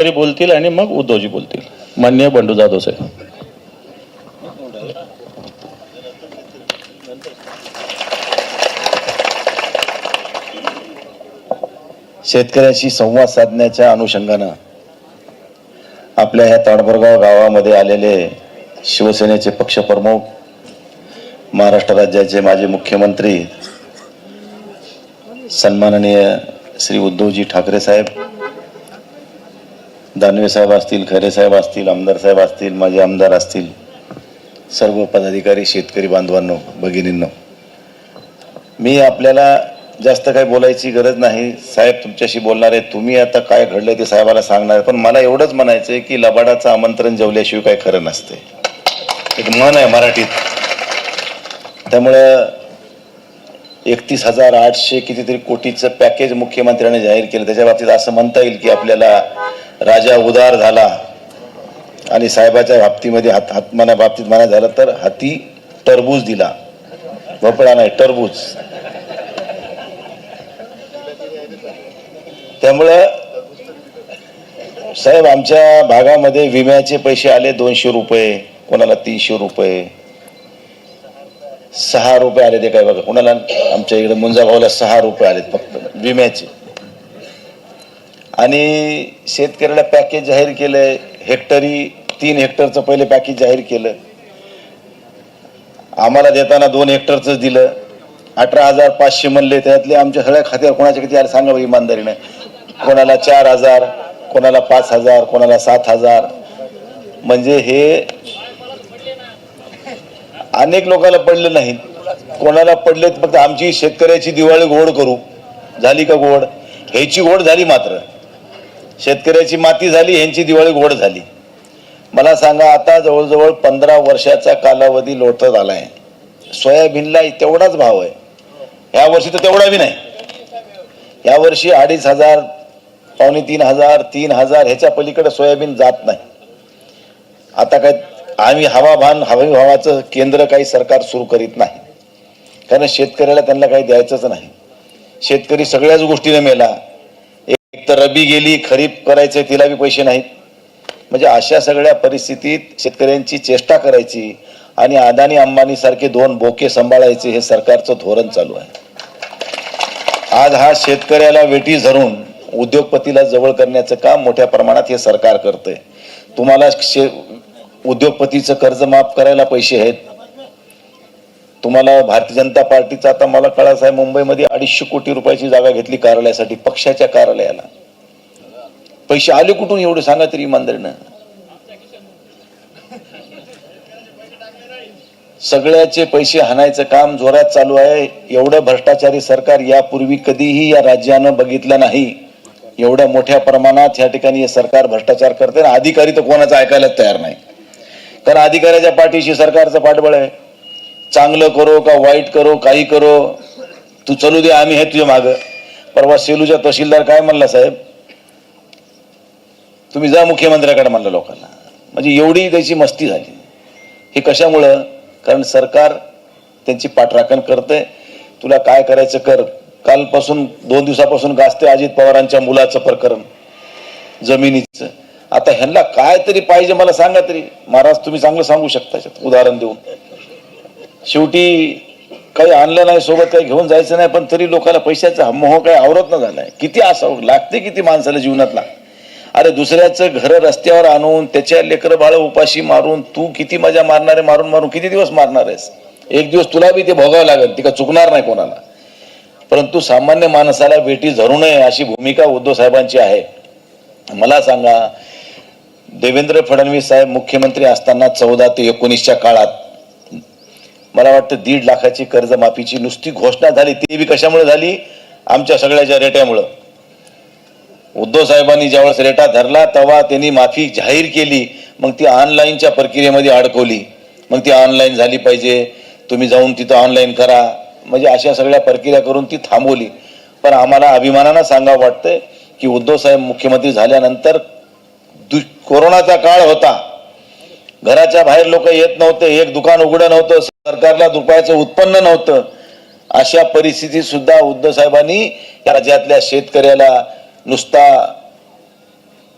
तरी बोलतील आणि मग उद्धवजी बोलतील. मान्य बंडू जाधव साहेब. शेतकऱ्यांशी संवाद साधण्याच्या अनुषंगानं आपल्या ह्या ताडबरगाव गावामध्ये आलेले शिवसेनेचे पक्षप्रमुख महाराष्ट्र राज्याचे माजी मुख्यमंत्री सन्माननीय श्री उद्धवजी ठाकरे साहेब दानवे साहेब असतील खरे साहेब असतील आमदार साहेब असतील माझे आमदार असतील सर्व पदाधिकारी शेतकरी बांधवांनो भगिनींनो मी आपल्याला जास्त काही बोलायची गरज नाही. साहेब तुमच्याशी बोलणार आहे. तुम्ही आता काय घडलं ते साहेबाला सांगणार पण मला एवढंच म्हणायचं आहे की लबाडाचं आमंत्रण जेवल्याशिवाय काय खरं नसते एक मन आहे मराठीत. त्यामुळं एकतीस हजार आठशे कितीतरी कोटीचं पॅकेज मुख्यमंत्र्यांनी जाहीर केलं. त्याच्या बाबतीत असं म्हणता येईल की आपल्याला राजा उदार झाला आणि साहेबाच्या बाबतीमध्ये हात हातमाना बाबतीत म्हणा झालं तर हाती टरबूज दिला. भोपळा नाही टरबूज. त्यामुळं साहेब आमच्या भागामध्ये विम्याचे पैसे आले दोनशे रुपये कोणाला तीनशे रुपये. सहा रुपये आले ते काय बघा कोणाला आमच्या इकडे मुंजाभाऊला सहा रुपये आलेत फक्त विम्याचे. आणि शेतकऱ्याला पॅकेज जाहीर केलंय. हेक्टरी तीन हेक्टरचं पहिले पॅकेज जाहीर केलं. आम्हाला देताना दोन हेक्टरचं दिलं. अठरा हजार पाचशे म्हणले त्यातले आमच्या सगळ्या खात्यावर कोणाच्या किती आले सांगा बघ इमानदारीने. कोणाला चार हजार कोणाला पाच हजार कोणाला सात हजार. म्हणजे हे अनेक लोकांना पडलं नाही. कोणाला पडलेत फक्त आमची शेतकऱ्याची दिवाळी गोड करू. झाली का गोड? ह्याची गोड झाली मात्र. शेतकऱ्याची माती झाली ह्यांची दिवाळी गोड झाली. मला सांगा आता जवळजवळ पंधरा वर्षाचा कालावधी लोटत आहे सोयाबीनला तेवढाच भाव आहे. ह्या वर्षी तर तेवढा बी नाही. या वर्षी अडीच हजार पावणे तीन हजार तीन हजार ह्याच्या पलीकडे सोयाबीन जात नाही. आता काय आम्ही हवाभान हवाई भावाचं केंद्र काही सरकार सुरू करीत नाही. कारण शेतकऱ्याला त्यांना काही द्यायचंच नाही. शेतकरी सगळ्याच गोष्टीने मेला. तर रबी गेली खरीप करायचे तिला बी पैसे नाहीत. म्हणजे अशा सगळ्या परिस्थितीत शेतकऱ्यांची चेष्टा करायची आणि अदानी अंबानी सारखे दोन बोके सांभाळायचे हे सरकारचं धोरण चालू आहे. आज हा शेतकऱ्याला वेटी धरून उद्योगपतीला जवळ करण्याचं काम मोठ्या प्रमाणात हे सरकार करतंय. तुम्हाला शे उद्योगपतीचं कर्ज माफ करायला पैसे आहेत तुम्हाला भारतीय जनता पार्टीचा आता मला कळायचं आहे मुंबईमध्ये अडीचशे कोटी रुपयाची जागा घेतली कार्यालयासाठी पक्षाच्या कार्यालयाला. पैसे आले कुठून एवढे सांगा तरी इमानदारीनं? सगळ्याचे पैसे हाणायचं काम जोरात चालू आहे. एवढं भ्रष्टाचारी सरकार यापूर्वी कधीही या राज्यानं बघितलं नाही. एवढ्या मोठ्या प्रमाणात या ठिकाणी हे सरकार भ्रष्टाचार करते ना अधिकारी तर कोणाचं ऐकायलाच तयार नाही. कारण अधिकाऱ्याच्या पाठीशी सरकारचं पाठबळ आहे. चांगलं करो का वाईट करो काही करो तू चलू दे आम्ही हे तुझ्या मागं. परवा सेलूच्या तहसीलदार काय म्हणला साहेब? तुम्ही जा मुख्यमंत्र्याकडे म्हणलं लोकांना. म्हणजे एवढी त्याची मस्ती झाली. हे कशामुळं? कारण सरकार त्यांची पाठराखण करते तुला काय करायचं कर. कालपासून दोन दिवसापासून गाजते अजित पवारांच्या मुलाचं प्रकरण. जमिनीचं. आता ह्यांना काय तरी पाहिजे मला सांगा तरी. महाराज तुम्ही चांगलं सांगू शकता उदाहरण देऊन. शेवटी काही आणलं नाही सोबत काही घेऊन जायचं नाही पण तरी लोकांना पैशाचा मोह काही आवरत न झालाय. किती असावं? लागते किती माणसाला जीवनात अरे दुसऱ्याचं घर रस्त्यावर आणून त्याच्या लेकर बाळ उपाशी मारून तू किती मजा मारणार आहे मारून मारून किती दिवस मारणार आहेस? एक दिवस तुला बी ते भोगावं लागेल ती का चुकणार नाही कोणाला? परंतु सामान्य माणसाला वेटी धरू नये अशी भूमिका उद्धव साहेबांची आहे. मला सांगा देवेंद्र फडणवीस साहेब मुख्यमंत्री असताना चौदा ते एकोणीसच्या काळात मला वाटतं दीड लाखाची कर्जमाफीची नुसती घोषणा झाली ती बी कशामुळे झाली? आमच्या सगळ्याच्या रेट्यामुळं. उद्धव साहेबांनी ज्यावेळेस रेटा धरला तेव्हा त्यांनी माफी जाहीर केली. मग ती ऑनलाईनच्या प्रक्रियेमध्ये अडकवली. मग ती ऑनलाईन झाली पाहिजे. तुम्ही जाऊन तिथं ऑनलाईन करा. म्हणजे अशा सगळ्या प्रक्रिया करून ती थांबवली. पण आम्हाला अभिमानानं सांगावं वाटतंय की उद्धव साहेब मुख्यमंत्री झाल्यानंतर कोरोनाचा काळ होता. घराच्या बाहेर लोक येत नव्हते एक दुकान उघडं नव्हतं सरकारला रुपयाचं उत्पन्न नव्हतं अशा परिस्थितीत सुद्धा उद्धव साहेबांनी या राज्यातल्या शेतकऱ्याला नुसता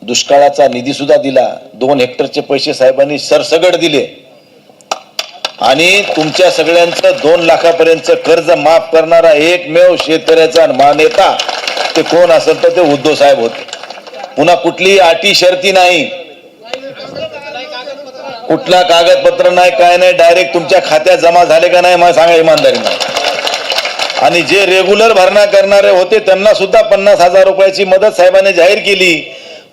दुष्काळाचा निधी सुद्धा दिला. दोन हेक्टरचे पैसे साहेबांनी सरसगड दिले. आणि तुमच्या सगळ्यांचं दोन लाखापर्यंत कर्ज माफ करणारा एकमेव शेतकऱ्याचा मानेता ते कोण असेल तर ते उद्धव साहेब होते. पुन्हा कुठलीही अटी शर्ती नाही. कुठला कागदपत्र नाही काय नाही डायरेक्ट तुमच्या खात्यात जमा झाले का नाही मला सांगा इमानदारीनं. आणि जे रेग्युलर भरणा करणारे होते त्यांना सुद्धा पन्नास हजार रुपयाची मदत साहेबांनी जाहीर केली.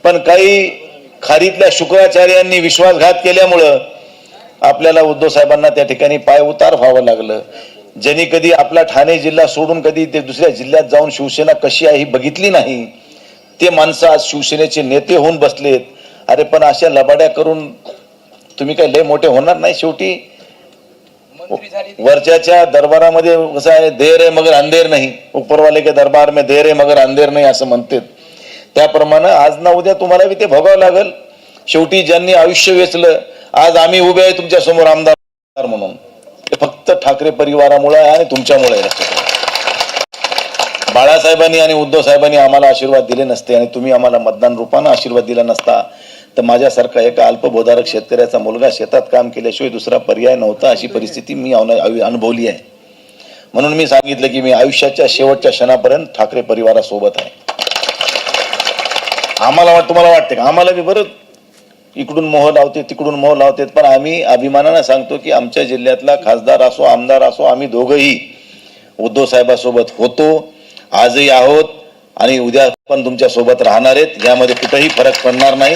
पण काही खारीतल्या शुक्राचार्यांनी विश्वासघात केल्यामुळं आपल्याला उद्धव साहेबांना त्या ठिकाणी पाय उतार व्हावं लागलं. ज्यांनी कधी आपला ठाणे जिल्हा सोडून कधी ते दुसऱ्या जिल्ह्यात जाऊन शिवसेना कशी आहे ही बघितली नाही. ते माणसं आज शिवसेनेचे नेते होऊन बसलेत. अरे पण अशा लबाड्या करून तुम्ही काही लय मोठे होणार नाही शेवटी? वरच्याच्या दरबारामध्ये कसं आहे देर आहे मगर अंधेर नाही. उपरवाले के दरबार में देर आहे मगर अंधेर नाही असं म्हणतात. त्याप्रमाणे आज ना उद्या तुम्हाला बी ते भोगावं लागल. शेवटी ज्यांनी आयुष्य वेचलं आज आम्ही उभे आहे तुमच्यासमोर आमदार म्हणून. ते फक्त ठाकरे परिवारामुळे आहे आणि तुमच्यामुळे. बाळासाहेबांनी आणि उद्धव साहेबांनी आम्हाला आशीर्वाद दिले नसते आणि तुम्ही आम्हाला मतदान रूपानं आशीर्वाद दिला नसता. तर माझ्यासारखा एका अल्पबोधारक शेतकऱ्याचा मुलगा शेतात काम केल्याशिवाय दुसरा पर्याय नव्हता अशी परिस्थिती मी अनु- अनु- अनुभवली आहे. म्हणून मी सांगितलं की मी आयुष्याच्या शेवटच्या क्षणापर्यंत ठाकरे परिवारासोबत आहे. आम्हाला वाट तुम्हाला वाटते का? आम्हाला बी बरं. इकडून मोह लावते तिकडून मोह लावते पण आम्ही अभिमानानं सांगतो की आमच्या जिल्ह्यातला खासदार असो आमदार असो आम्ही दोघंही उद्धव साहेबासोबत होतो. आजही आहोत आणि उद्या पण तुमच्यासोबत राहणार आहेत. यामध्ये कुठेही फरक पडणार नाही.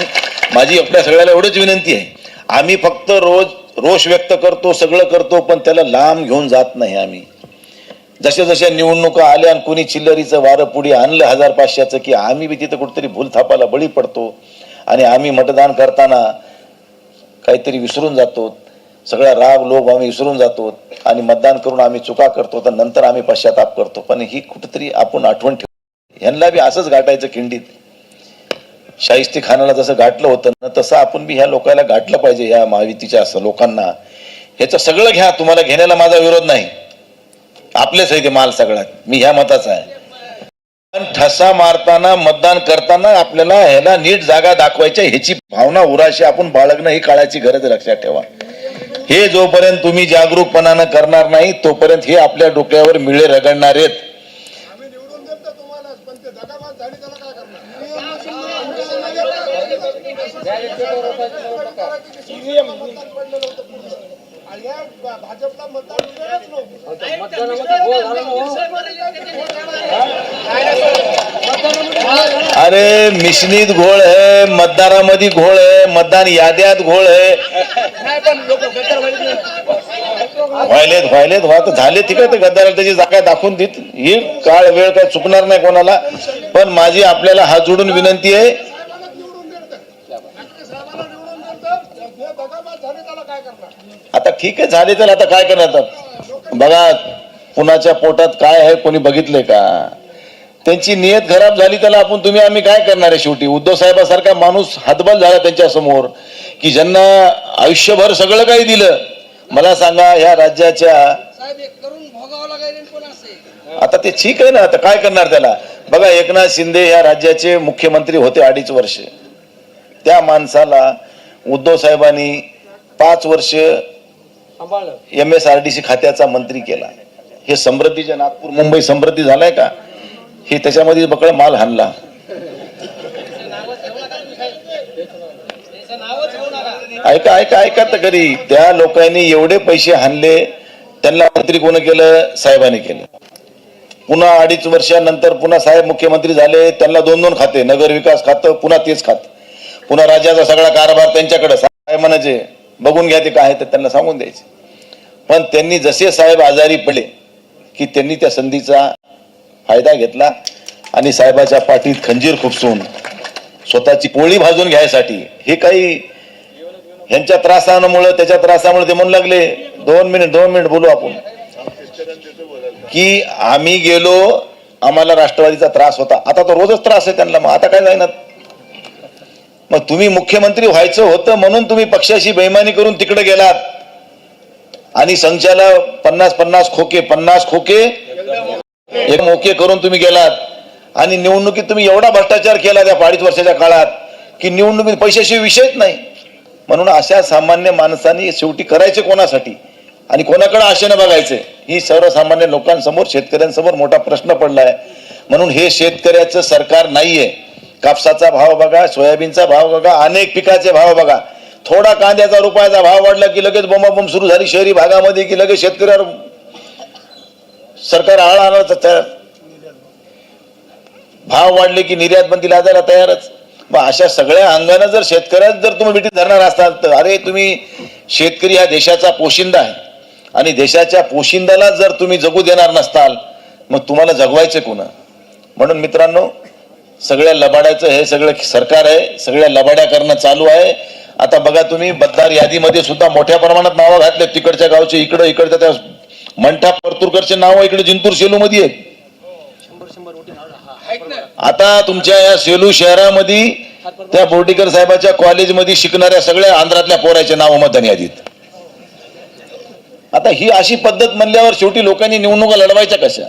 माझी आपल्या सगळ्याला एवढंच विनंती आहे. आम्ही फक्त रोज रोष व्यक्त करतो सगळं करतो पण त्याला लांब घेऊन जात नाही आम्ही. जशा जशा निवडणुका आल्या आणि कोणी चिल्लरीचं वारं पुढे आणलं हजार पाचशेचं की आम्ही बी तिथं कुठेतरी भूलथापाला बळी पडतो आणि आम्ही मतदान करताना काहीतरी विसरून जातो. सगळा राग लोभ आम्ही विसरून जातो आणि मतदान करून आम्ही चुका करतो तर नंतर आम्ही पश्चाताप करतो. पण ही कुठेतरी आपण आठवण ठेवतो. ह्यांना बी असंच गाठायचं खिंडीत. शाहिस्ती खानाला जसं गाठलं होतं ना तसं आपण बी ह्या लोकांना गाठलं पाहिजे ह्या महायुतीच्या असं लोकांना. ह्याचं सगळं घ्या तुम्हाला घेण्याला माझा विरोध नाही. आपलेच आहे ते माल सगळ्यात. मी ह्या मताचा आहे. पण ठसा मारताना मतदान करताना आपल्याला ह्याला नीट जागा दाखवायच्या ह्याची भावना उराशी आपण बाळगणं ही काळाची गरज लक्षात ठेवा. हे जोपर्यंत तुम्ही जागरूकपणानं करणार नाही तोपर्यंत हे आपल्या डोक्यावर मिळे रगडणार आहेत आम्ही निवडून देतो तुम्हाला पण ते दगाबाज झाली त्याला काय करणार आणि या भाजपला मतदान मिळालंच नव्हतं अरे मिशनीत घोळ आहे मतदारामध्ये घोळ आहे मतदान याद्यात घोळ आहे. व्हायलेत व्हायलेत व्हा. तर झाले ठीक आहे तर गद्दाराला त्याची जागा दाखवून देत. ही काळ वेळ काय चुकणार नाही कोणाला. पण माझी आपल्याला हात जोडून विनंती आहे साहेबांना निवडून देतं ठाकरे साहेबांना निवडून देतं जे दगाबाज झाले त्याला काय करणार आता ठीक आहे झाले तर आता काय करणार आता बघा कुणाच्या पोटात काय आहे कोणी बघितलंय का? त्यांची नियत खराब झाली त्याला आपण तुम्ही आम्ही काय करणार आहे शेवटी? उद्धव साहेबासारखा माणूस हातबल झाला त्यांच्यासमोर की ज्यांना आयुष्यभर सगळं काही दिलं. मला सांगा ह्या राज्याच्या आता ते ठीक आहे ना आता काय करणार त्याला? बघा एकनाथ शिंदे या राज्याचे मुख्यमंत्री होते अडीच वर्ष. त्या माणसाला उद्धव साहेबांनी पाच वर्ष M S R D C खात्याचा मंत्री केला. हे समृद्धीच्या नागपूर मुंबई समृद्धी झालाय का? हे त्याच्यामध्ये बकळ माल हाणला. ऐका ऐका ऐका तर खरी त्या लोकांनी एवढे पैसे हाणले त्यांना मंत्री कोण केलं? साहेबांनी केलं. पुन्हा अडीच वर्षानंतर पुन्हा साहेब मुख्यमंत्री झाले त्यांना दोन दोन खाते नगर विकास खातं पुन्हा तेच खात. पुन्हा राज्याचा सगळा कारभार त्यांच्याकडे साहेब म्हणायचे बघून घ्या ते काय आहे तर त्यांना सांगून द्यायचे. पण त्यांनी जसे साहेब आजारी पडले की त्यांनी त्या संधीचा फायदा घेतला आणि साहेबाच्या पाठीत खंजीर खुपसून स्वतःची पोळी भाजून घ्यायसाठी. हे काही ह्यांच्या त्रासामुळे त्याच्या त्रासामुळे ते म्हणू लागले दोन मिनिट दोन मिनिट बोलू आपण. की आम्ही गेलो आम्हाला राष्ट्रवादीचा त्रास होता. आता तो रोजच त्रास आहे त्यांना. मग आता काय जाईनात मग तुम्ही मुख्यमंत्री व्हायचं होतं म्हणून तुम्ही पक्षाशी बेमानी करून तिकडे गेलात. आणि संचाला पन्नास पन्नास खोके पन्नास खोके एक मोके करून तुम्ही गेलात. आणि निवडणुकीत तुम्ही एवढा भ्रष्टाचार केला त्या अडीच वर्षाच्या काळात की निवडणुकीत पैशाशी विषयच नाही. म्हणून अशा सामान्य माणसांनी शेवटी करायचे कोणासाठी? आणि कोणाकडे आशेनं बघायचे? ही सर्वसामान्य लोकांसमोर शेतकऱ्यांसमोर मोठा प्रश्न पडलाय. म्हणून हे शेतकऱ्याचं सरकार नाहीये. कापसाचा भाव बघा सोयाबीनचा भाव बघा अनेक पिकाचे भाव बघा. थोडा कांद्याचा रुपयाचा भाव वाढला की लगेच बोंबाबोंब सुरू झाली शहरी भागामध्ये की लगेच शेतकऱ्यावर सरकार आळ आणायचं तयार भाव वाढले की निर्यात बंदी लादायला तयारच. मग अशा सगळ्या अंगानं जर शेतकऱ्याच जर तुम्ही मिठी धरणार असाल तर अरे तुम्ही शेतकरी हा देशाचा पोशिंदा आहे. आणि देशाच्या पोशिंद्याला जर तुम्ही जगू देणार नसताल मग तुम्हाला जगवायचे कोण? म्हणून मित्रांनो सगळ्या लबाड्याचं हे सगळं सरकार आहे सगळ्या लबाड्या करणं चालू आहे. आता बघा तुम्ही बद्दार यादीमध्ये सुद्धा मोठ्या प्रमाणात नावं घातले. तिकडच्या गावचे इकडं इकडच्या त्या मंठा परतूरकरचे नाव इकडे जिंतूर सेलू मध्ये आहेत. आता तुमच्या या सेलू शहरामध्ये त्या बोर्डीकर साहेबाच्या कॉलेजमध्ये शिकणाऱ्या सगळ्या आंध्रातल्या पोराचे नाव मतदान यादीत. आता ही अशी पद्धत म्हणल्यावर शेवटी लोकांनी निवडणुका लढवायच्या कशा?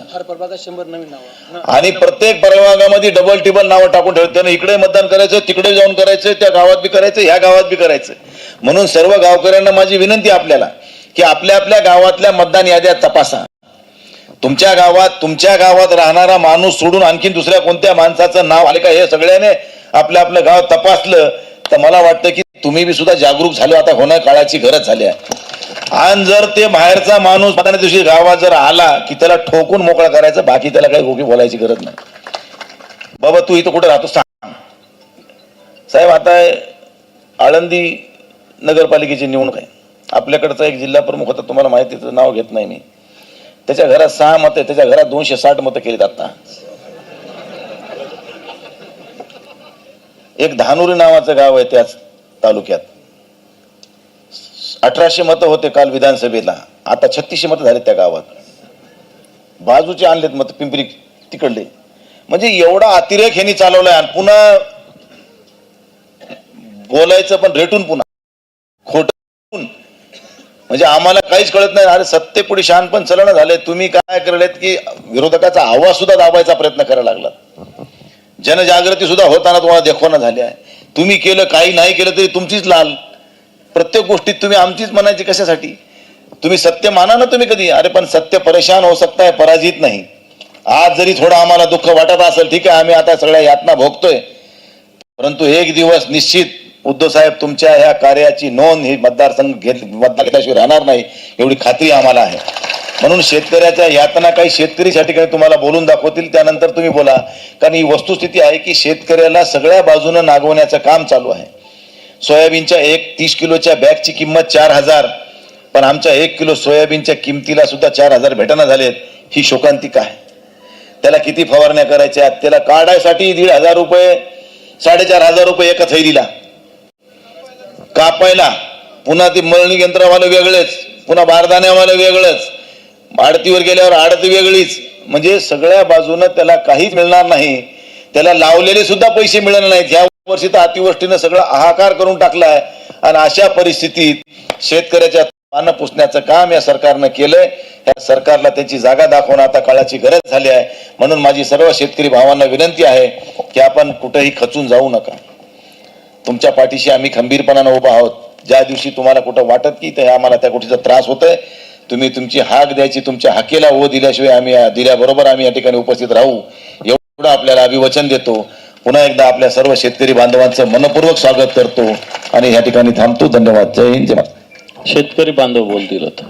आणि प्रत्येक प्रभागामध्ये डबल टिबल नावं टाकून ठेवतात. त्यानं इकडे मतदान करायचं तिकडे जाऊन करायचं त्या गावात बी करायचं ह्या गावात बी करायचं. म्हणून सर्व गावकऱ्यांना माझी विनंती आपल्याला की आपल्या आपल्या गावातल्या मतदान याद्या तपासा. तुमच्या गावात तुमच्या गावात राहणारा माणूस सोडून आणखीन दुसऱ्या कोणत्या माणसाचं नाव आले का हे सगळ्याने आपलं आपलं गाव तपासलं तर मला वाटतं की तुम्ही बी सुद्धा जागरूक झालो आता होणं काळाची गरज झाली आहे. आणि जर ते बाहेरचा माणूस मतदाना दिवशी गावात जर आला की त्याला ठोकून मोकळा करायचं बाकी त्याला काही गोगी बोलायची गरज नाही. बाबा तू इथं कुठे राहतो सांग. साहेब आता आळंदी नगरपालिकेची निवडणूक आहे. आपल्याकडचा एक जिल्हा प्रमुख होता तुम्हाला माहिती त्याचं नाव घेत नाही मी. त्याच्या घरात सहा मतं आहे त्याच्या घरात दोनशे साठ मतं केलीत आता. एक धानुरी नावाचं गाव आहे त्याच तालुक्यात. अठराशे मतं होते काल विधानसभेला. आता छत्तीसशे मतं झाले त्या गावात. बाजूचे आणलेत मत पिंपरी तिकडले. म्हणजे एवढा अतिरेक ह्यांनी चालवलाय आणि पुन्हा बोलायचं पण रेटून पुन्हा. खोट म्हणजे आम्हाला काहीच कळत नाही. अरे सत्तेपुढे शहाणपण चलन झाले. तुम्ही काय करलेत की विरोधकाचा आवाज सुद्धा दाबायचा प्रयत्न करायला लागला जनजागृती सुद्धा होताना तुम्हाला देखवाना झाली आहे तुम्ही केलं काही नाही केलं तरी तुमचीच लाल. प्रत्येक गोष्टीत तुम्ही आमचीच म्हणायची कशासाठी? तुम्ही सत्य माना ना तुम्ही कधी? अरे पण सत्य परेशान होऊ सकताय पराजित नाही. आज जरी थोडं आम्हाला दुःख वाटत असेल ठीक आहे आम्ही आता सगळ्या यातना भोगतोय. परंतु एक दिवस निश्चित उद्धव साहेब तुमच्या ह्या कार्याची नोंद ही मतदारसंघ घेत मतदार घेतल्याशिवाय राहणार नाही एवढी खात्री आम्हाला आहे. म्हणून शेतकऱ्याच्या यातना काही शेतकरीच्या ठिकाणी तुम्हाला बोलून दाखवतील त्यानंतर तुम्ही बोला. कारण ही वस्तुस्थिती आहे की शेतकऱ्याला सगळ्या बाजूनं नागवण्याचं काम चालू आहे. सोयाबीनच्या एक तीस किलोच्या बॅगची किंमत चार हजार पण आमच्या एक किलो सोयाबीनच्या किमतीला सुद्धा चार हजार भेटना झालेत. ही शोकांतिका आहे. त्याला किती फवारण्या करायच्या? त्याला काढायसाठी दीड हजार रुपये साडेचार हजार रुपये एका थैलीला. कापायला. पुन्हा ते मळणी यंत्रवालं वेगळेच. पुन्हा बारदाण्यावालं वेगळंच. आडतीवर गेल्यावर आडती वेगळीच. म्हणजे सगळ्या बाजूनं त्याला काहीच मिळणार नाही. त्याला लावलेले सुद्धा पैसे मिळणार नाहीत. ह्या वर्षी तर अतिवृष्टीनं सगळं हाहाकार करून टाकलाय. आणि अशा परिस्थितीत शेतकऱ्याच्या पानं पुसण्याचं काम या सरकारनं केलंय. या सरकारला त्याची जागा दाखवणं आता काळाची गरज झाली आहे. म्हणून माझी सर्व शेतकरी भावांना विनंती आहे की आपण कुठेही खचून जाऊ नका. तुमच्या पाठीशी आम्ही खंबीरपणानं उभा आहोत. ज्या दिवशी तुम्हाला कुठं वाटत की ते आम्हाला त्या गोष्टीचा त्रास होतोय तुम्ही तुमची हाक द्यायची तुमच्या हाकेला ओ दिल्याशिवाय आम्ही दिल्याबरोबर आम्ही या ठिकाणी उपस्थित राहू. एवढं आपल्याला अभिवचन देतो. पुन्हा एकदा आपल्या सर्व शेतकरी बांधवांचं मनपूर्वक स्वागत करतो आणि या ठिकाणी थांबतो. धन्यवाद. जय हिंद जय शेतकरी बांधव बोलतील होतं